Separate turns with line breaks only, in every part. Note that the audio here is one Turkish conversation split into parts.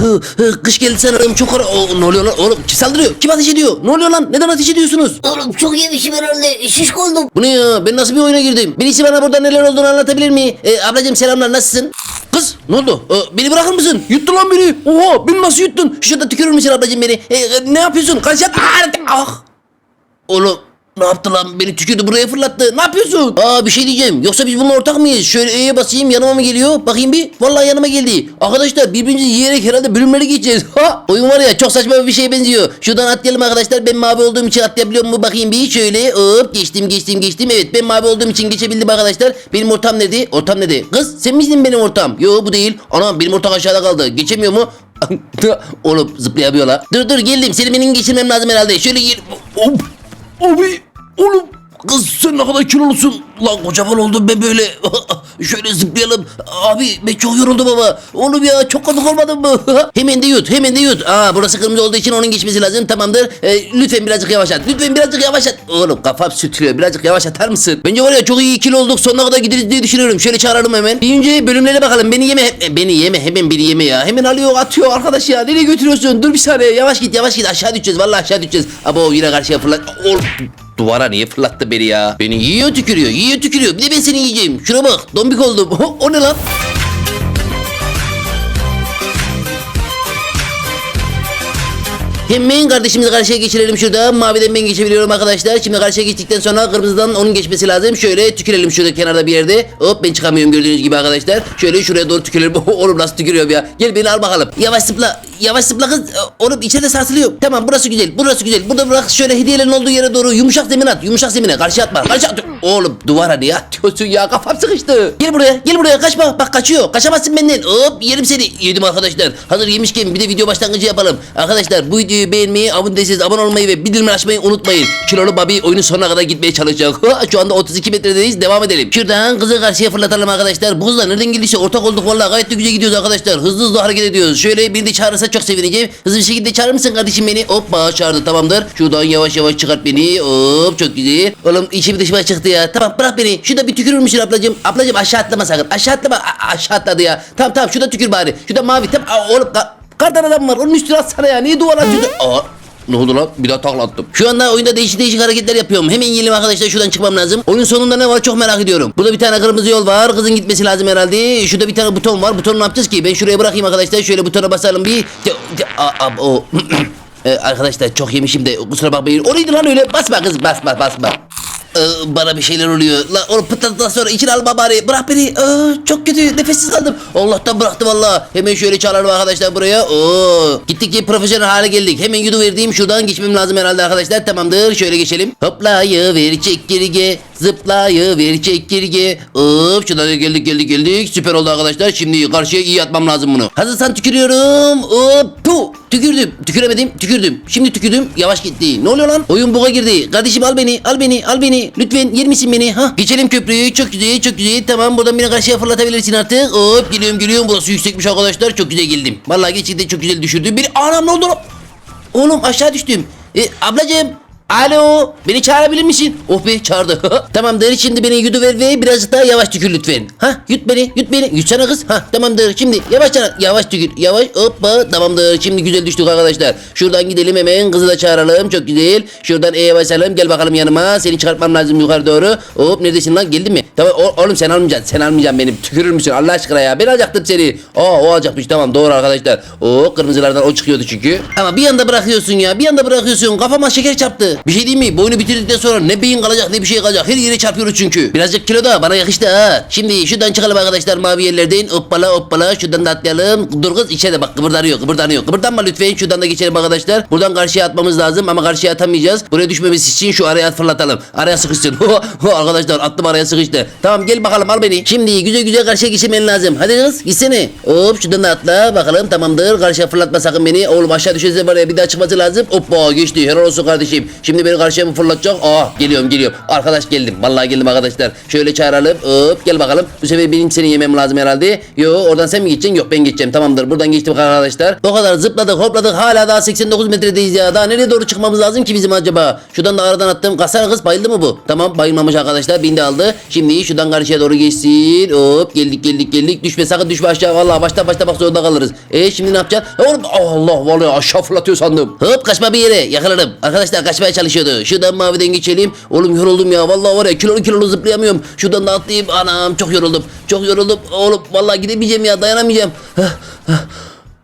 Hı, hı, Kış geldi sanırım çok ara... O, ne oluyor lan oğlum kim saldırıyor kim ateş ediyor ne oluyor lan neden ateş ediyorsunuz
Oğlum çok yemişim herhalde. Şişko oldum.
Bu ne ya ben nasıl bir oyuna girdim birisi bana burada neler olduğunu anlatabilir mi e, ablacığım selamlar nasılsın Kız ne oldu? Ee, beni bırakır mısın? Yuttun lan beni. Oha beni nasıl yuttun? Şurada tükürür müsün ablacığım beni? Ee, ne yapıyorsun? Kaç yap? Ah! Oğlum yaptı lan? Beni tükürdü buraya fırlattı. Ne yapıyorsun? Aa bir şey diyeceğim. Yoksa biz bununla ortak mıyız? Şöyle E'ye basayım yanıma mı geliyor? Bakayım bir. Vallahi yanıma geldi. Arkadaşlar birbirimizi yiyerek herhalde bölümleri geçeceğiz. Ha! Oyun var ya çok saçma bir şeye benziyor. Şuradan atlayalım arkadaşlar. Ben mavi olduğum için atlayabiliyor mu? Bakayım bir. Şöyle hop geçtim geçtim geçtim. Evet ben mavi olduğum için geçebildim arkadaşlar. Benim ortam nerede? Ortam nerede? Kız sen misin benim ortam? Yo bu değil. Anam benim ortam aşağıda kaldı. Geçemiyor mu? Oğlum zıplayamıyor la. Dur dur geldim. Seni benim geçirmem lazım herhalde. Şöyle gir. Hop. Abi oğlum kız sen ne kadar kilolusun. Lan kocaman oldum ben böyle. Şöyle zıplayalım. Abi ben çok yoruldum ama. Oğlum ya çok katık olmadın mı? Hemen de yut hemen de yut. Aa burası kırmızı olduğu için onun geçmesi lazım. Tamamdır. Ee, lütfen birazcık yavaşlat lütfen birazcık yavaşlat oğlum kafam sütülüyor birazcık yavaşlatar mısın? Bence var ya çok iyi kilo olduk. Sonuna kadar gideriz diye düşünüyorum. Şöyle çağıralım hemen. Bir bölümlere bakalım. Beni yeme he- beni yeme. Hemen beni yeme ya. Hemen alıyor atıyor. Arkadaş ya nereye götürüyorsun? Dur bir saniye. Yavaş git yavaş git. Aşağı düşeceğiz. Vallahi aşağı düşeceğiz. Abo yine karşıya fırlat oğlum Duvara niye fırlattı beni ya? Beni yiyor tükürüyor, yiyor tükürüyor. Bir de ben seni yiyeceğim. Şuna bak, dombik oldum. o ne lan? Hemen kardeşimizi karşıya geçirelim şurada. Maviden ben geçebiliyorum arkadaşlar. Şimdi karşıya geçtikten sonra kırmızıdan onun geçmesi lazım. Şöyle tükürelim şurada kenarda bir yerde. Hop ben çıkamıyorum gördüğünüz gibi arkadaşlar. Şöyle şuraya doğru tükürelim. Oğlum nasıl tükürüyorum ya. Gel beni al bakalım. Yavaş zıpla. Yavaş zıpla kız. Oğlum içeride sarsılıyor. Tamam burası güzel. Burası güzel. Burada bırak şöyle hediyelerin olduğu yere doğru yumuşak zemin at. Yumuşak zemine. Karşı atma. Karşı at. Oğlum duvara niye atıyorsun ya? Kafam sıkıştı. Gel buraya. Gel buraya. Kaçma. Bak kaçıyor. Kaçamazsın benden. Hop yerim seni. Yedim arkadaşlar. Hazır yemişken bir de video başlangıcı yapalım. Arkadaşlar bu videoyu beğenmeyi, abone değilseniz abone olmayı ve bildirim açmayı unutmayın. Kilolu Bobby oyunun sonuna kadar gitmeye çalışacak. Şu anda 32 metredeyiz. Devam edelim. Şuradan kızı karşıya fırlatalım arkadaşlar. Bu kızla nereden geldiyse ortak olduk vallahi gayet de güzel gidiyoruz arkadaşlar. Hızlı hızlı hareket ediyoruz. Şöyle biri de çağırırsa çok sevineceğim. Hızlı bir şekilde çağırır mısın kardeşim beni? Hoppa çağırdı tamamdır. Şuradan yavaş yavaş çıkart beni. Hop çok güzel. Oğlum içim dışıma çıktı ya. Tamam bırak beni. Şurada bir tükürür müsün ablacığım? Ablacığım aşağı atlama sakın. Aşağı atlama. A- aşağı atladı ya. Tamam tamam şurada tükür bari. Şurada mavi. Tamam Aa, oğlum kardan adam var. Onun üstüne atsana ya. Niye duvara atıyorsun? Aa, ne oldu lan? Bir daha taklattım. Şu anda oyunda değişik değişik hareketler yapıyorum. Hemen yiyelim arkadaşlar şuradan çıkmam lazım. Oyun sonunda ne var çok merak ediyorum. Burada bir tane kırmızı yol var. Kızın gitmesi lazım herhalde. Şurada bir tane buton var. Butonu ne yapacağız ki? Ben şuraya bırakayım arkadaşlar. Şöyle butona basalım bir. Aa, aa, o. Ee, arkadaşlar çok yemişim de kusura bakmayın. O neydi lan öyle? Basma kız basma basma. Ee, bana bir şeyler oluyor. La onu pıtladıktan sonra içine alma bari. Bırak beni. Ee, çok kötü. Nefessiz kaldım. Allah'tan bıraktı valla. Hemen şöyle çağıralım arkadaşlar buraya. Oo. Gittikçe profesyonel hale geldik. Hemen yudu verdiğim şuradan geçmem lazım herhalde arkadaşlar. Tamamdır. Şöyle geçelim. Hoplayı ver çekirge. Zıplayı ver çekirge. Hop şuradan geldik geldik geldik. Süper oldu arkadaşlar. Şimdi karşıya iyi atmam lazım bunu. Hazırsan tükürüyorum. Hop. Tu. Tükürdüm. Tüküremedim. Tükürdüm. Şimdi tükürdüm. Yavaş gitti. Ne oluyor lan? Oyun buga girdi. Kardeşim al beni. Al beni. Al beni. Lütfen yer misin beni? Ha? Geçelim köprüyü. Çok güzel. Çok güzel. Tamam buradan beni karşıya fırlatabilirsin artık. Hop geliyorum geliyorum. Burası yüksekmiş arkadaşlar. Çok güzel geldim. Vallahi gerçekten çok güzel düşürdüm. Bir anam ne oldu? Oğlum aşağı düştüm. E, ablacığım. Alo beni çağırabilir misin? Oh be çağırdı. tamamdır şimdi beni yuduver ve birazcık daha yavaş tükür lütfen. Ha yut beni yut beni yutsana kız. Ha tamamdır şimdi yavaş yavaş tükür yavaş hoppa tamamdır şimdi güzel düştük arkadaşlar. Şuradan gidelim hemen kızı da çağıralım çok güzel. Şuradan E'ye basalım gel bakalım yanıma seni çıkartmam lazım yukarı doğru. Hop neredesin lan geldin mi? Tamam oğlum sen almayacaksın sen almayacaksın beni tükürür müsün Allah aşkına ya ben alacaktım seni. Aa o alacakmış tamam doğru arkadaşlar. O kırmızılardan o çıkıyordu çünkü. Ama bir anda bırakıyorsun ya bir anda bırakıyorsun kafama şeker çarptı. Bir şey diyeyim mi? Boyunu bitirdikten sonra ne beyin kalacak ne bir şey kalacak. Her yere çarpıyoruz çünkü. Birazcık kilo da bana yakıştı ha. Şimdi şuradan çıkalım arkadaşlar mavi yerlerden. Hoppala hoppala şuradan da atlayalım. Dur kız içeride bak kıpırdanıyor kıpırdanıyor. Kıpırdanma lütfen şuradan da geçelim arkadaşlar. Buradan karşıya atmamız lazım ama karşıya atamayacağız. Buraya düşmemesi için şu araya fırlatalım. Araya sıkışsın. arkadaşlar attım araya sıkıştı. Tamam gel bakalım al beni. Şimdi güzel güzel karşıya geçirmen lazım. Hadi kız gitsene. Hop şuradan da atla bakalım tamamdır. Karşıya fırlatma sakın beni. Oğlum aşağı düşerse var ya bir daha çıkması lazım. Hoppa geçti. Helal olsun kardeşim. Şimdi beni karşıya mı fırlatacak? Aa geliyorum geliyorum. Arkadaş geldim. Vallahi geldim arkadaşlar. Şöyle çağıralım. Hop gel bakalım. Bu sefer benim seni yemem lazım herhalde. Yo oradan sen mi geçeceksin? Yok ben geçeceğim. Tamamdır. Buradan geçtim arkadaşlar. O kadar zıpladık hopladık. Hala daha 89 metredeyiz ya. Daha nereye doğru çıkmamız lazım ki bizim acaba? Şuradan da aradan attım. Kasar kız bayıldı mı bu? Tamam bayılmamış arkadaşlar. Bindi aldı. Şimdi şuradan karşıya doğru geçsin. Hop geldik geldik geldik. Düşme sakın düşme aşağı. Vallahi başta başta bak zorunda kalırız. E şimdi ne yapacaksın? Oğlum Allah vallahi aşağı fırlatıyor sandım. Hop kaçma bir yere yakalarım. Arkadaşlar kaçmaya çalışıyordu. Şuradan maviden geçelim. Oğlum yoruldum ya. Vallahi var ya kilolu kilolu zıplayamıyorum. Şuradan da atlayayım. Anam çok yoruldum. Çok yoruldum. Oğlum vallahi gidemeyeceğim ya dayanamayacağım.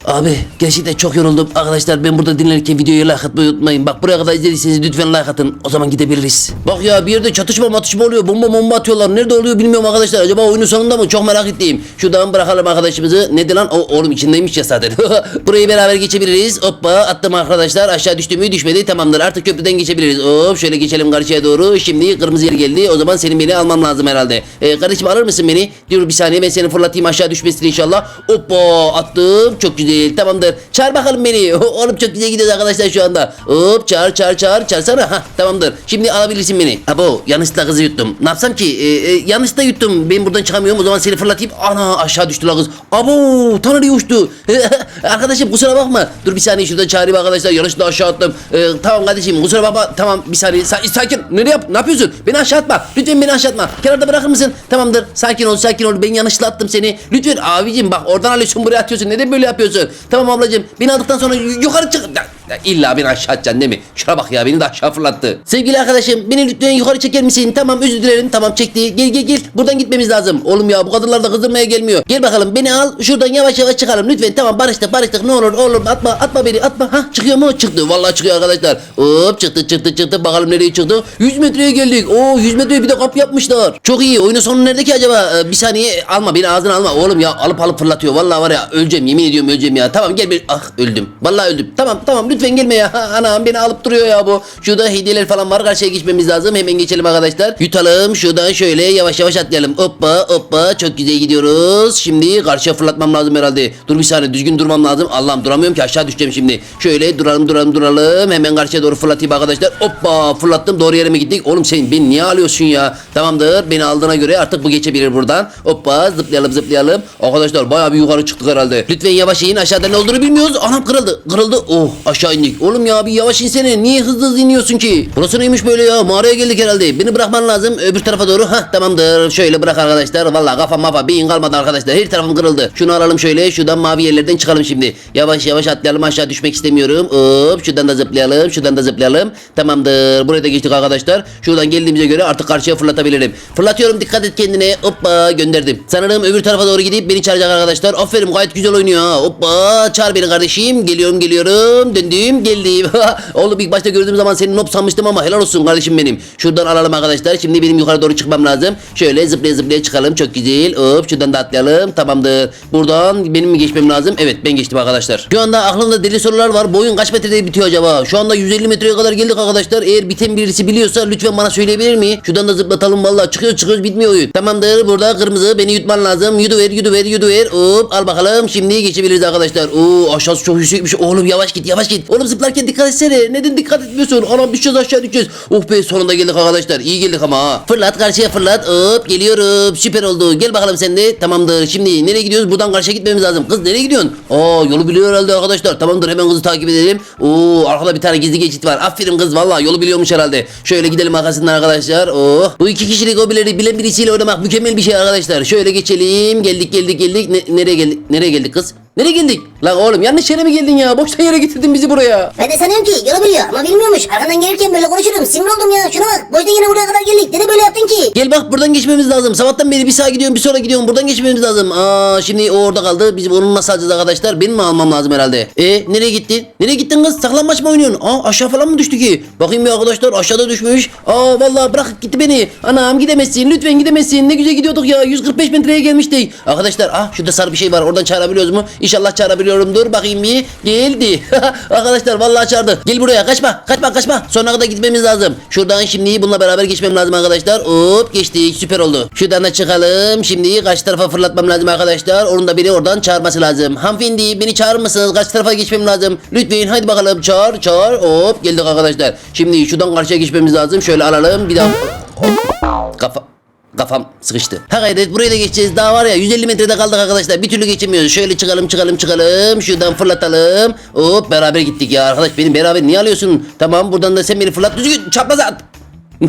Abi gerçekten çok yoruldum. Arkadaşlar ben burada dinlerken videoyu like atmayı unutmayın. Bak buraya kadar izlediyseniz lütfen like atın. O zaman gidebiliriz. Bak ya bir yerde çatışma matışma oluyor. Bomba bomba atıyorlar. Nerede oluyor bilmiyorum arkadaşlar. Acaba oyunun sonunda mı? Çok merak ettiğim. Şuradan bırakalım arkadaşımızı. Ne lan? O, oğlum içindeymiş ya zaten. Burayı beraber geçebiliriz. Hoppa attım arkadaşlar. Aşağı düştü mü düşmedi. Tamamdır. Artık köprüden geçebiliriz. Hop şöyle geçelim karşıya doğru. Şimdi kırmızı yer geldi. O zaman senin beni almam lazım herhalde. Ee, kardeşim alır mısın beni? Dur bir saniye ben seni fırlatayım aşağı düşmesin inşallah. Hoppa attım. Çok güzel. Tamamdır. Çağır bakalım beni. Oğlum çok güzel gidiyoruz arkadaşlar şu anda. Hop çağır çağır çağır. Çağırsana. Hah tamamdır. Şimdi alabilirsin beni. Abo yanlışlıkla kızı yuttum. Ne yapsam ki? Ee, e, yanlışlıkla yuttum. Ben buradan çıkamıyorum. O zaman seni fırlatayım. Ana aşağı düştü la kız. Abo tanrıya uçtu. Arkadaşım kusura bakma. Dur bir saniye şuradan çağırayım arkadaşlar. Yanlışlıkla aşağı attım. Ee, tamam kardeşim kusura bakma. Tamam bir saniye. Sa- sakin. Nereye yap? Ne yapıyorsun? Beni aşağı atma. Lütfen beni aşağı atma. Kenarda bırakır mısın? Tamamdır. Sakin ol sakin ol. Ben yanlışlıkla attım seni. Lütfen abicim bak oradan alıyorsun buraya atıyorsun. Neden böyle yapıyorsun? Tamam ablacığım. Beni aldıktan sonra yu- yukarı çık. Ya, illa beni aşağı atacaksın değil mi? Şuna bak ya beni de aşağı fırlattı. Sevgili arkadaşım beni lütfen yukarı çeker misin? Tamam özür dilerim. Tamam çekti. Gel gel gel. Buradan gitmemiz lazım. Oğlum ya bu kadınlar da kızdırmaya gelmiyor. Gel bakalım beni al. Şuradan yavaş yavaş çıkalım. Lütfen tamam barıştık barıştık. Ne olur oğlum atma atma beni atma. Ha çıkıyor mu? Çıktı. Vallahi çıkıyor arkadaşlar. Hop çıktı çıktı çıktı. Bakalım nereye çıktı? 100 metreye geldik. Oo 100 metreye bir de kap yapmışlar. Çok iyi. Oyunun sonu nerede ki acaba? Ee, bir saniye alma beni ağzına alma. Oğlum ya alıp alıp fırlatıyor. Vallahi var ya öleceğim. Yemin ediyorum öleceğim ya. Tamam gel bir. Ah öldüm. Vallahi öldüm. Tamam tamam lütfen gelme ya. Anam beni alıp duruyor ya bu. Şurada hediyeler falan var. Karşıya geçmemiz lazım. Hemen geçelim arkadaşlar. Yutalım. Şuradan şöyle yavaş yavaş atlayalım. Hoppa hoppa. Çok güzel gidiyoruz. Şimdi karşıya fırlatmam lazım herhalde. Dur bir saniye düzgün durmam lazım. Allah'ım duramıyorum ki aşağı düşeceğim şimdi. Şöyle duralım duralım duralım. Hemen karşıya doğru fırlatayım arkadaşlar. Hoppa fırlattım. Doğru yere mi gittik? Oğlum sen beni niye alıyorsun ya? Tamamdır. Beni aldığına göre artık bu geçebilir buradan. Hoppa zıplayalım zıplayalım. Arkadaşlar bayağı bir yukarı çıktık herhalde. Lütfen yavaş in. Aşağıda ne olduğunu bilmiyoruz. Anam kırıldı. Kırıldı. Oh aşağı indik. Oğlum ya bir yavaş insene. Niye hızlı hızlı iniyorsun ki? Burası neymiş böyle ya? Mağaraya geldik herhalde. Beni bırakman lazım. Öbür tarafa doğru. Hah tamamdır. Şöyle bırak arkadaşlar. Vallahi kafa mafa beyin kalmadı arkadaşlar. Her tarafım kırıldı. Şunu alalım şöyle. Şuradan mavi yerlerden çıkalım şimdi. Yavaş yavaş atlayalım. Aşağı düşmek istemiyorum. Hop şuradan da zıplayalım. Şuradan da zıplayalım. Tamamdır. Buraya da geçtik arkadaşlar. Şuradan geldiğimize göre artık karşıya fırlatabilirim. Fırlatıyorum. Dikkat et kendine. Hoppa gönderdim. Sanırım öbür tarafa doğru gidip beni çağıracak arkadaşlar. Aferin gayet güzel oynuyor ha. Hoppa çağır beni kardeşim. Geliyorum geliyorum. Döndüm geldim. Oğlum ilk başta gördüğüm zaman seni nop sanmıştım ama helal olsun kardeşim benim. Şuradan alalım arkadaşlar. Şimdi benim yukarı doğru çıkmam lazım. Şöyle zıplaya zıplaya çıkalım. Çok güzel. Hop şuradan da atlayalım. Tamamdır. Buradan benim mi geçmem lazım? Evet ben geçtim arkadaşlar. Şu anda aklımda deli sorular var. Boyun kaç metrede bitiyor acaba? Şu anda 150 metreye kadar geldik arkadaşlar. Eğer biten birisi biliyorsa lütfen bana söyleyebilir mi? Şuradan da zıplatalım vallahi. Çıkıyoruz çıkıyoruz bitmiyor oyun. Tamamdır. Burada kırmızı. Beni yutman lazım. Yuduver yuduver yuduver. Hop al bakalım. Şimdi geçebiliriz arkadaşlar. Oo aşağısı çok yüksekmiş. Oğlum yavaş git yavaş git. Oğlum zıplarken dikkat etsene. Neden dikkat etmiyorsun? Anam düşeceğiz aşağı düşeceğiz. Oh be sonunda geldik arkadaşlar. İyi geldik ama ha. Fırlat karşıya fırlat. Hop geliyorum. Süper oldu. Gel bakalım sen de. Tamamdır. Şimdi nereye gidiyoruz? Buradan karşıya gitmemiz lazım. Kız nereye gidiyorsun? Aa yolu biliyor herhalde arkadaşlar. Tamamdır hemen kızı takip edelim. Oo arkada bir tane gizli geçit var. Aferin kız vallahi yolu biliyormuş herhalde. Şöyle gidelim arkasından arkadaşlar. Oh. Bu iki kişilik hobileri bilen birisiyle oynamak mükemmel bir şey arkadaşlar. Şöyle geçelim. Geldik geldik geldik. Ne- nereye geldik? Nereye geldik kız? Nereye geldik? Lan oğlum yanlış yere mi geldin ya? Boştan yere getirdin bizi buraya.
Ben de sanıyorum ki yolu biliyor ama bilmiyormuş. Arkadan gelirken böyle konuşurum. Sinir oldum ya. Şuna bak. Boşta yine buraya kadar geldik. Neden böyle yaptın ki?
Gel bak buradan geçmemiz lazım. Sabahtan beri bir sağa gidiyorum bir sonra gidiyorum. Buradan geçmemiz lazım. Aa şimdi o orada kaldı. Biz onu nasıl alacağız arkadaşlar? Benim mi almam lazım herhalde? E nereye gittin? Nereye gittin kız? Saklanmaç mı oynuyorsun? Aa aşağı falan mı düştü ki? Bakayım bir arkadaşlar aşağıda düşmüş. Aa vallahi bırakıp gitti beni. Anam gidemezsin. Lütfen gidemezsin. Ne güzel gidiyorduk ya. 145 metreye gelmiştik. Arkadaşlar ah şurada sarı bir şey var. Oradan çağırabiliyoruz mu? İnşallah çağırabiliyorumdur. Bakayım bir. Geldi. arkadaşlar vallahi çağırdı. Gel buraya kaçma. Kaçma kaçma. Sonuna kadar gitmemiz lazım. Şuradan şimdi bununla beraber geçmem lazım arkadaşlar. Hop geçtik. Süper oldu. Şuradan da çıkalım. Şimdi karşı tarafa fırlatmam lazım arkadaşlar. Onun da beni oradan çağırması lazım. Hanımefendi beni çağırır mısınız? Karşı tarafa geçmem lazım. Lütfen hadi bakalım çağır çağır. Hop geldik arkadaşlar. Şimdi şuradan karşıya geçmemiz lazım. Şöyle alalım. Bir daha. Hop. Kafa. Kafam sıkıştı. Ha gayret buraya da geçeceğiz. Daha var ya 150 metrede kaldık arkadaşlar. Bir türlü geçemiyoruz. Şöyle çıkalım çıkalım çıkalım. Şuradan fırlatalım. Hop beraber gittik ya. Arkadaş beni beraber niye alıyorsun? Tamam buradan da sen beni fırlat. Düzgün çapraz at.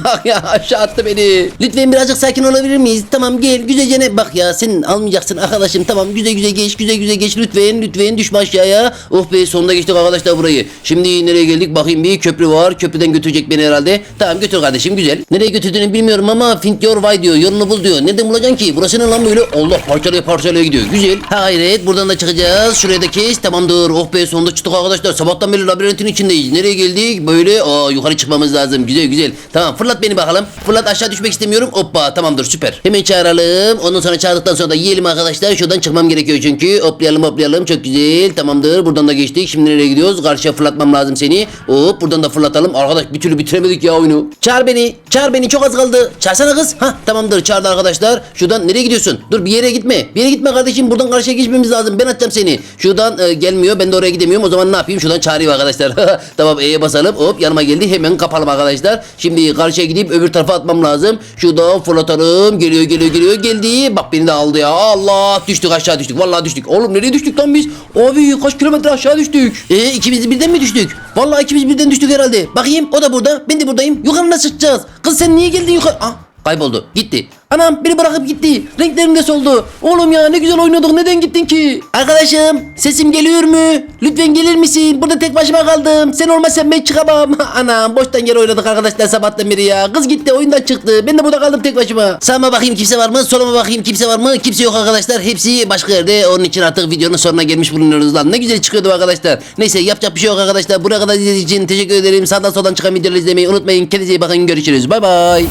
Bak ya aşağı attı beni. Lütfen birazcık sakin olabilir miyiz? Tamam gel güzelce ne? Bak ya sen almayacaksın arkadaşım. Tamam güzel güzel geç güzel güzel geç lütfen lütfen düşme aşağıya. Oh be sonunda geçtik arkadaşlar burayı. Şimdi nereye geldik? Bakayım bir köprü var. Köprüden götürecek beni herhalde. Tamam götür kardeşim güzel. Nereye götürdüğünü bilmiyorum ama find your way diyor. Yolunu bul diyor. Nereden bulacaksın ki? Burası ne lan böyle? Allah parçalaya parçalaya gidiyor. Güzel. Hayret buradan da çıkacağız. Şuraya da kes. Tamamdır. Oh be sonunda çıktık arkadaşlar. Sabahtan beri labirentin içindeyiz. Nereye geldik? Böyle aa yukarı çıkmamız lazım. Güzel güzel. Tamam fırlat beni bakalım. Fırlat aşağı düşmek istemiyorum. Hoppa tamamdır süper. Hemen çağıralım. Ondan sonra çağırdıktan sonra da yiyelim arkadaşlar. Şuradan çıkmam gerekiyor çünkü. Hoplayalım hoplayalım. Çok güzel. Tamamdır. Buradan da geçtik. Şimdi nereye gidiyoruz? Karşıya fırlatmam lazım seni. Hop buradan da fırlatalım. Arkadaş bir türlü bitiremedik ya oyunu. Çağır beni. Çağır beni. Çok az kaldı. Çağırsana kız. Ha tamamdır. Çağırdı arkadaşlar. Şuradan nereye gidiyorsun? Dur bir yere gitme. Bir yere gitme kardeşim. Buradan karşıya geçmemiz lazım. Ben atacağım seni. Şuradan e, gelmiyor. Ben de oraya gidemiyorum. O zaman ne yapayım? Şuradan çağırayım arkadaşlar. tamam E'ye basalım. Hop yanıma geldi. Hemen kapalım arkadaşlar. Şimdi karşıya gidip öbür tarafa atmam lazım. Şuradan fırlatalım. Geliyor geliyor geliyor. Geldi. Bak beni de aldı ya. Allah düştük aşağı düştük. Vallahi düştük. Oğlum nereye düştük lan biz? Abi kaç kilometre aşağı düştük? E ikimiz birden mi düştük? Vallahi ikimiz birden düştük herhalde. Bakayım o da burada. Ben de buradayım. Yukarı nasıl çıkacağız? Kız sen niye geldin yukarı? Ah kayboldu. Gitti. Anam beni bırakıp gitti. Renklerim de soldu. Oğlum ya ne güzel oynuyorduk. Neden gittin ki? Arkadaşım sesim geliyor mu? Lütfen gelir misin? Burada tek başıma kaldım. Sen olmazsan ben çıkamam. Anam boştan yere oynadık arkadaşlar sabahtan beri ya. Kız gitti oyundan çıktı. Ben de burada kaldım tek başıma. Sağıma bakayım kimse var mı? Soluma bakayım kimse var mı? Kimse yok arkadaşlar. Hepsi başka yerde. Onun için artık videonun sonuna gelmiş bulunuyoruz lan. Ne güzel çıkıyordu arkadaşlar. Neyse yapacak bir şey yok arkadaşlar. Buraya kadar izlediğiniz için teşekkür ederim. Sağdan soldan çıkan videoları izlemeyi unutmayın. Kendinize iyi bakın. Görüşürüz. Bay bay.